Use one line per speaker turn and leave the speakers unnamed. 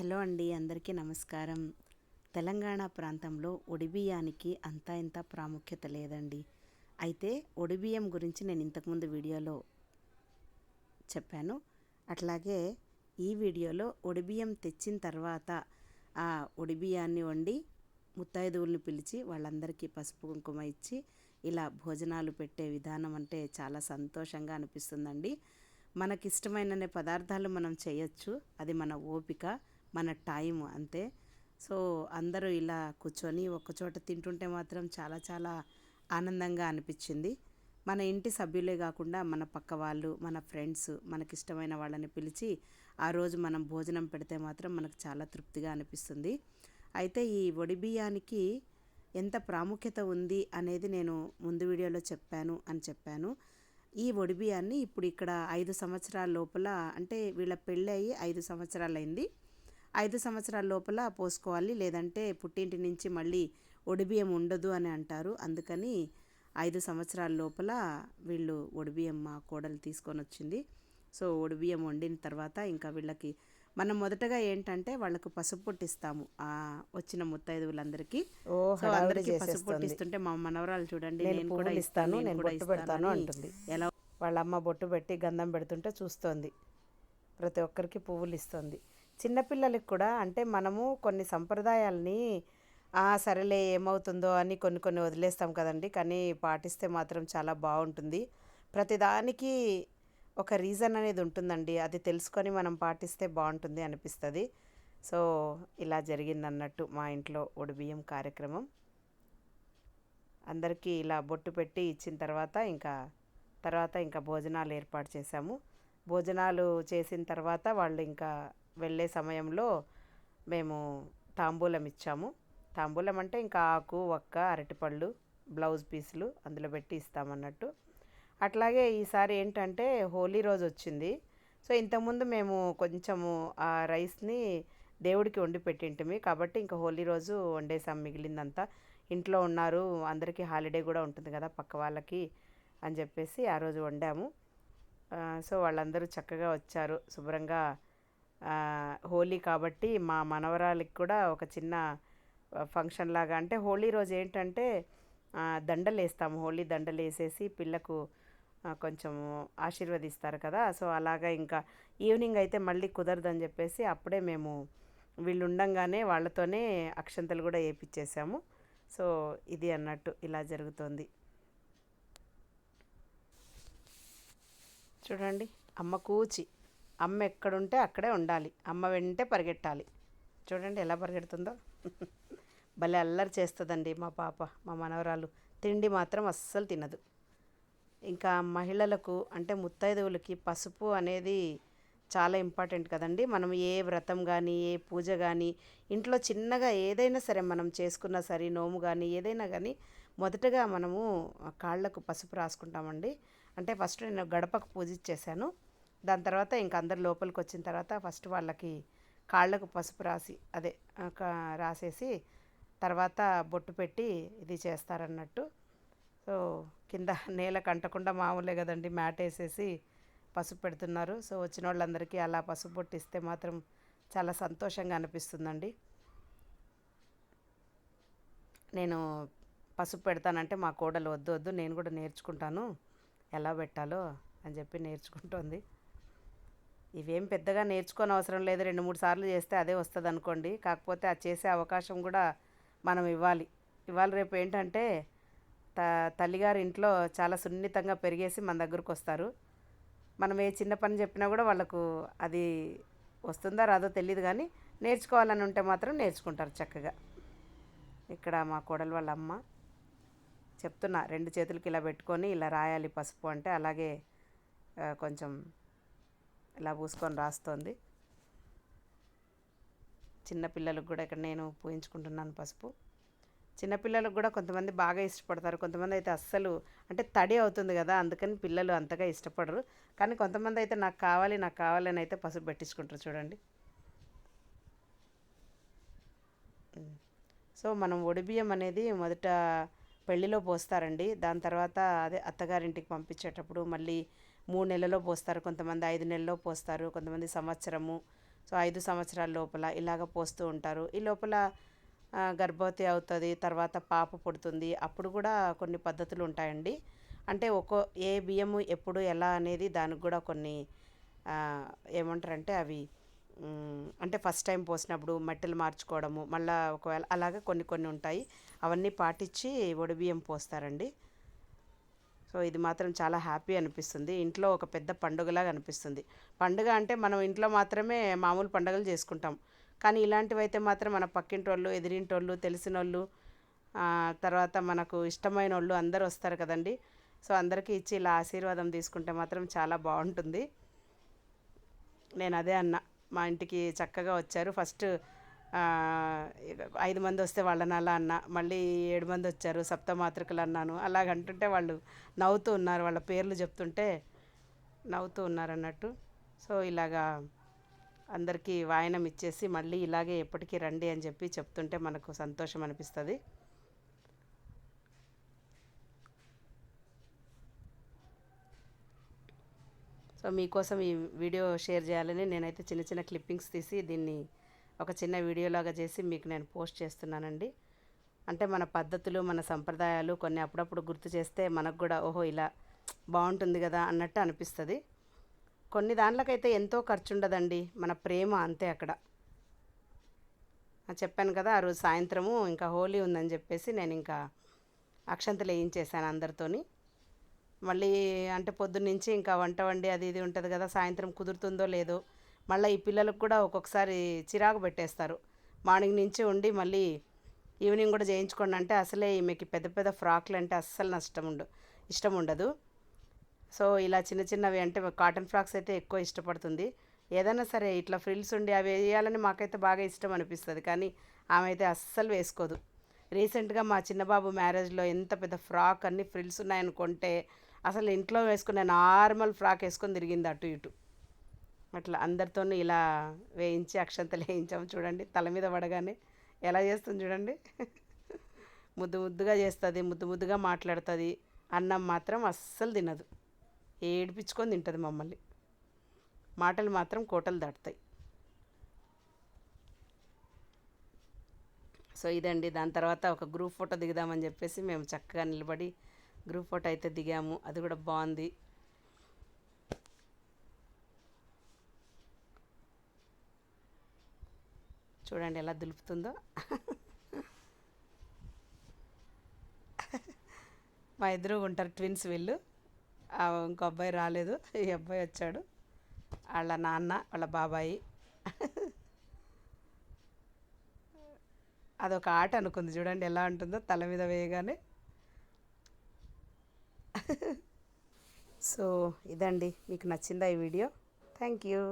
Hello అండి అందరికీ నమస్కారం. తెలంగాణ ప్రాంతంలో ఒడిబియానికి అంతా ఇంత ప్రాముఖ్యత లేదండి. అయితే ఒడిబియం గురించి నేను ఇంతకుముందు వీడియోలో చెప్పాను. అట్లాగే ఈ వీడియోలో ఒడిబియం తెచ్చిన తర్వాత ఆ ఒడిబియాన్ని వండి ముత్తైదువుల్ని పిలిచి వాళ్ళందరికీ పసుపు కుంకుమ ఇచ్చి ఇలా భోజనాలు పెట్టే విధానం అంటే చాలా సంతోషంగా అనిపిస్తుందండి. మనకిష్టమైన పదార్థాలు మనం చేయొచ్చు. అది మన ఓపిక. మన టైం అంతే. సో అందరూ ఇలా కూర్చొని ఒకచోట తింటుంటే మాత్రం చాలా చాలా ఆనందంగా అనిపించింది. మన ఇంటి సభ్యులే కాకుండా మన పక్క వాళ్ళు మన ఫ్రెండ్స్ మనకిష్టమైన వాళ్ళని పిలిచి ఆ రోజు మనం భోజనం పెడితే మాత్రం మనకు చాలా తృప్తిగా అనిపిస్తుంది. అయితే ఈ వడి బియ్యానికి ఎంత ప్రాముఖ్యత ఉంది అనేది నేను ముందు వీడియోలో చెప్పాను అని చెప్పాను. ఈ వడి బియ్యాన్ని ఇప్పుడు ఇక్కడ ఐదు సంవత్సరాల లోపల అంటే వీళ్ళ పెళ్ళి అయ్యి ఐదు సంవత్సరాలైంది. ఐదు సంవత్సరాల లోపల పోసుకోవాలి. లేదంటే పుట్టింటి నుంచి మళ్ళీ ఒడిబియ్యం ఉండదు అని అంటారు. అందుకని ఐదు సంవత్సరాల లోపల వీళ్ళు ఒడిబియ్యం మా కోడలు తీసుకొని వచ్చింది. సో ఒడిబియ్యం వండిన తర్వాత ఇంకా వీళ్ళకి మనం మొదటగా ఏంటంటే వాళ్ళకు పసుపు పొట్టిస్తాము. ఆ వచ్చిన ముత్తైదువులందరికీ. సో అందరికీ పసుపు పొట్టిస్తుంటే మా మనవరాలు చూడండి
నేను
కూడా ఇస్తాను
నేను
కూడా
పెడతాను అంటుంది.
ఎలా
వాళ్ళ అమ్మ బొట్టు పెట్టి గంధం పెడుతుంటే చూస్తోంది. ప్రతి ఒక్కరికి పువ్వులు ఇస్తుంది. చిన్నపిల్లలకి కూడా అంటే మనము కొన్ని సంప్రదాయాలని సరేలే ఏమవుతుందో అని కొన్ని కొన్ని వదిలేస్తాం కదండి. కానీ పాటిస్తే మాత్రం చాలా బాగుంటుంది. ప్రతిదానికి ఒక రీజన్ అనేది ఉంటుందండి. అది తెలుసుకొని మనం పాటిస్తే బాగుంటుంది అనిపిస్తుంది. సో ఇలా జరిగింది అన్నట్టు మా ఇంట్లో ఒడిబియ్యం కార్యక్రమం. అందరికీ ఇలా బొట్టు పెట్టి ఇచ్చిన తర్వాత ఇంకా తర్వాత ఇంకా భోజనాలు ఏర్పాటు చేశాము. భోజనాలు చేసిన తర్వాత వాళ్ళు ఇంకా వెళ్ళే సమయంలో మేము తాంబూలం ఇచ్చాము. తాంబూలం అంటే ఇంకా ఆకు ఒక్క అరటిపళ్ళు బ్లౌజ్ పీసులు అందులో పెట్టి ఇస్తామన్నట్టు. అట్లాగే ఈసారి ఏంటంటే హోలీ రోజు వచ్చింది. సో ఇంతకుముందు మేము కొంచెము ఆ రైస్ని దేవుడికి వండి పెట్టింటిమి. కాబట్టి ఇంకా హోలీ రోజు వండేసాం మిగిలిందంతా. ఇంట్లో ఉన్నారు అందరికీ హాలిడే కూడా ఉంటుంది కదా పక్క వాళ్ళకి అని చెప్పేసి ఆ రోజు వండాము. సో వాళ్ళందరూ చక్కగా వచ్చారు. శుభ్రంగా హోలీ కాబట్టి మా మనవరాలికి కూడా ఒక చిన్న ఫంక్షన్ లాగా. అంటే హోలీ రోజు ఏంటంటే దండలు వేస్తాము హోలీ దండలు వేసేసి పిల్లకు కొంచెం ఆశీర్వదిస్తారు కదా. సో అలాగా ఇంకా ఈవినింగ్ అయితే మళ్ళీ కుదరదని చెప్పేసి అప్పుడే మేము వీళ్ళు ఉండంగానే వాళ్ళతోనే అక్షంతలు కూడా వేయించేసాము సో ఇది అన్నట్టు ఇలా జరుగుతోంది. చూడండి అమ్మ కూచి. అమ్మ ఎక్కడుంటే అక్కడే ఉండాలి. అమ్మ వెంటే పరిగెట్టాలి. చూడండి ఎలా పరిగెడుతుందో. భలే అల్లరి చేస్తుందండి మా పాప మా మనవరాలు. తిండి మాత్రం అస్సలు తినదు. ఇంకా మహిళలకు అంటే ముత్తైదువులకి పసుపు అనేది చాలా ఇంపార్టెంట్ కదండి. మనం ఏ వ్రతం కానీ ఏ పూజ కానీ ఇంట్లో చిన్నగా ఏదైనా సరే మనం చేసుకున్నా సరే నోము కానీ ఏదైనా కానీ మొదటగా మనము కాళ్ళకు పసుపు రాసుకుంటామండి. అంటే ఫస్ట్ నేను గడపకు పూజ దాని తర్వాత ఇంక అందరు లోపలికి వచ్చిన తర్వాత ఫస్ట్ వాళ్ళకి కాళ్ళకు పసుపు రాసి అదే కా- రాసేసి తర్వాత బొట్టు పెట్టి ఇది చేస్తారన్నట్టు. సో కింద నేలకు అంటకుండా మామూలే కదండి మ్యాట్ వేసేసి పసుపు పెడుతున్నారు. సో వచ్చిన వాళ్ళందరికీ అలా పసుపు బొట్టు ఇస్తే మాత్రం చాలా సంతోషంగా అనిపిస్తుందండి. నేను పసుపు పెడతానంటే మా కోడలు వద్దు వద్దు నేను కూడా నేర్చుకుంటాను. ఎలా పెట్టాలో అని చెప్పి నేర్చుకుంటోంది. ఇవేం పెద్దగా నేర్చుకోని అవసరం లేదు. రెండు మూడు సార్లు చేస్తే అదే వస్తుంది అనుకోండి కాకపోతే అది చేసే అవకాశం కూడా మనం ఇవ్వాలి. ఇవాళ రేపు ఏంటంటే త తల్లిగారి ఇంట్లో చాలా సున్నితంగా పెరిగేసి మన దగ్గరకు వస్తారు. మనం ఏ చిన్న పని చెప్పినా కూడా వాళ్ళకు అది వస్తుందా రాదో తెలియదు కానీ నేర్చుకోవాలని ఉంటే మాత్రం నేర్చుకుంటారు చక్కగా. ఇక్కడ మా కోడలు వాళ్ళ అమ్మ చెప్తున్నా రెండు చేతులకి ఇలా పెట్టుకొని ఇలా రాయాలి పసుపు అంటే అలాగే కొంచెం ఇలా పూసుకొని రాస్తోంది. చిన్నపిల్లలకు కూడా ఇక్కడ నేను పూయించుకుంటున్నాను పసుపు. చిన్నపిల్లలకు కూడా కొంతమంది బాగా ఇష్టపడతారు. కొంతమంది అయితే అస్సలు అంటే తడి అవుతుంది కదా అందుకని పిల్లలు అంతగా ఇష్టపడరు. కానీ కొంతమంది అయితే నాకు కావాలి నాకు కావాలి అని అయితే పసుపు పెట్టించుకుంటారు చూడండి. సో మనం ఒడిబియ్యం అనేది మొదట పెళ్ళిలో పోస్తారండి. దాని తర్వాత అదే అత్తగారింటికి పంపించేటప్పుడు మళ్ళీ మూడు నెలల్లో పోస్తారు. కొంతమంది ఐదు నెలల్లో పోస్తారు. కొంతమంది సంవత్సరము. సో ఐదు సంవత్సరాల లోపల ఇలాగ పోస్తూ ఉంటారు. ఈ లోపల గర్భవతి అవుతుంది. తర్వాత పాప పుడుతుంది. అప్పుడు కూడా కొన్ని పద్ధతులు ఉంటాయండి. అంటే ఒక్కో ఏ బియ్యము ఎప్పుడు ఎలా అనేది దానికి కూడా కొన్ని ఏమంటారంటే అవి అంటే ఫస్ట్ టైం పోసినప్పుడు మట్టెలు మార్చుకోవడము మళ్ళీ ఒకవేళ అలాగే కొన్ని కొన్ని ఉంటాయి అవన్నీ పాటించి బియ్యం పోస్తారండి. సో ఇది మాత్రం చాలా హ్యాపీ అనిపిస్తుంది. ఇంట్లో ఒక పెద్ద పండుగలాగా అనిపిస్తుంది. పండుగ అంటే మనం ఇంట్లో మాత్రమే మామూలు పండుగలు చేసుకుంటాం. కానీ ఇలాంటివి అయితే మాత్రం మన పక్కింటి వాళ్ళు ఎదిరింటి తెలిసిన వాళ్ళు తర్వాత మనకు ఇష్టమైన వాళ్ళు అందరూ వస్తారు కదండి. సో అందరికీ ఇచ్చి ఇలా ఆశీర్వాదం తీసుకుంటే మాత్రం చాలా బాగుంటుంది. నేను అదే అన్నా. మా ఇంటికి చక్కగా వచ్చారు. ఫస్ట్ ఐదు మంది వస్తే వాళ్ళని అలా అన్న మళ్ళీ ఏడు మంది వచ్చారు సప్తమాతృకలు అన్నాను. అలాగంటుంటే వాళ్ళు నవ్వుతూ ఉన్నారు. వాళ్ళ పేర్లు చెప్తుంటే నవ్వుతూ ఉన్నారు అన్నట్టు. సో ఇలాగా అందరికీ వాయనం ఇచ్చేసి మళ్ళీ ఇలాగే ఎప్పటికీ రండి అని చెప్పి చెప్తుంటే మనకు సంతోషం అనిపిస్తుంది. సో మీకోసం ఈ వీడియో షేర్ చేయాలని నేనైతే చిన్న చిన్న క్లిప్పింగ్స్ తీసి దీన్ని ఒక చిన్న వీడియోలాగా చేసి మీకు నేను పోస్ట్ చేస్తున్నానండి. అంటే మన పద్ధతులు మన సంప్రదాయాలు కొన్ని అప్పుడప్పుడు గుర్తు చేస్తే మనకు కూడా ఓహో ఇలా బాగుంటుంది కదా అన్నట్టు అనిపిస్తుంది. కొన్ని దాంట్లకైతే ఎంతో ఖర్చు ఉండదండి మన ప్రేమ అంతే అక్కడ. చెప్పాను కదా ఆ రోజు సాయంత్రము ఇంకా హోలీ ఉందని చెప్పేసి నేను ఇంకా అక్షంతలు వేయించేశాను అందరితోని. మళ్ళీ అంటే పొద్దున్నుంచి ఇంకా వంట వండి అది ఇది ఉంటుంది కదా సాయంత్రం కుదురుతుందో లేదో మళ్ళీ ఈ పిల్లలకు కూడా ఒక్కొక్కసారి చిరాకు పెట్టేస్తారు. మార్నింగ్ నుంచి ఉండి మళ్ళీ ఈవినింగ్ కూడా చేయించుకోండి అంటే అసలే ఈమెకి పెద్ద పెద్ద ఫ్రాక్లు అంటే అస్సలు నష్టం ఉండు ఇష్టం ఉండదు. సో ఇలా చిన్న చిన్నవి అంటే కాటన్ ఫ్రాక్స్ అయితే ఎక్కువ ఇష్టపడుతుంది. ఏదైనా సరే ఇట్లా ఫ్రిల్స్ ఉండి అవి వేయాలని మాకైతే బాగా ఇష్టం అనిపిస్తుంది కానీ ఆమె అయితే అస్సలు వేసుకోదు. రీసెంట్గా మా చిన్నబాబు మ్యారేజ్లో ఎంత పెద్ద ఫ్రాక్ అన్ని ఫ్రిల్స్ ఉన్నాయని కొంటే అసలు ఇంట్లో వేసుకునే నార్మల్ ఫ్రాక్ వేసుకొని తిరిగింది అటు ఇటు. అట్లా అందరితోనూ ఇలా వేయించి అక్షంతలు వేయించాము చూడండి. తల మీద పడగానే ఎలా చేస్తుంది చూడండి. ముద్దు ముద్దుగా చేస్తుంది ముద్దు ముద్దుగా మాట్లాడుతుంది. అన్నం మాత్రం అస్సలు తినదు. ఏడిపించుకొని తింటుంది మమ్మల్ని. మాటలు మాత్రం కోటలు దాటుతాయి. సో ఇదండి. దాని తర్వాత ఒక గ్రూప్ ఫోటో దిగుదామని చెప్పేసి మేము చక్కగా నిలబడి గ్రూప్ ఫోటో అయితే దిగాము. అది కూడా బాగుంది. చూడండి ఎలా దులుపుతుందో. మా ఇద్దరు ఉంటారు ట్విన్స్ వీళ్ళు. ఇంకో అబ్బాయి రాలేదు. ఈ అబ్బాయి వచ్చాడు. వాళ్ళ నాన్న వాళ్ళ బాబాయి. అదొక ఆట అనుకుంది. చూడండి ఎలా ఉంటుందో తల మీద వేయగానే. సో ఇదండి. మీకు నచ్చిందా ఈ వీడియో? Thank you